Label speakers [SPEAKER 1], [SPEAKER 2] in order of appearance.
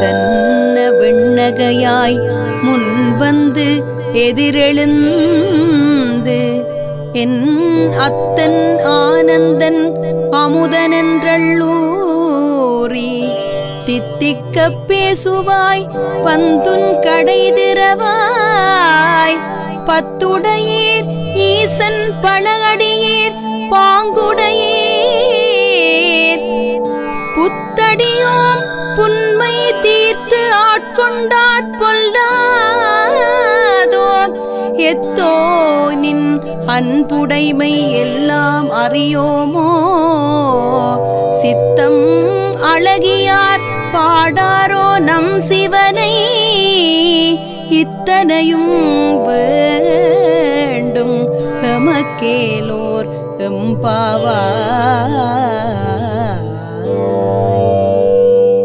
[SPEAKER 1] தன்ன விண்ணகையாய் முன்வந்து எதிரெழுந்து என் அத்தன் ஆனந்தன் அமுதனென்றள்ளூரி தித்திக்க பேசுவாய் பந்துன் கடை திறவாய் பத்துடையீர் ஈசன் பழகடியீர் பாங்குடையீர் ஆட்கொண்டாட்பொல்லாதோ எத்தோ நின் அன்புடைமை எல்லாம் அறியோமோ? சித்தம் அழகியார் பாடாரோ நம் சிவனை? இத்தனையும் வேண்டும் நமக்கேலோர் எம்பாவா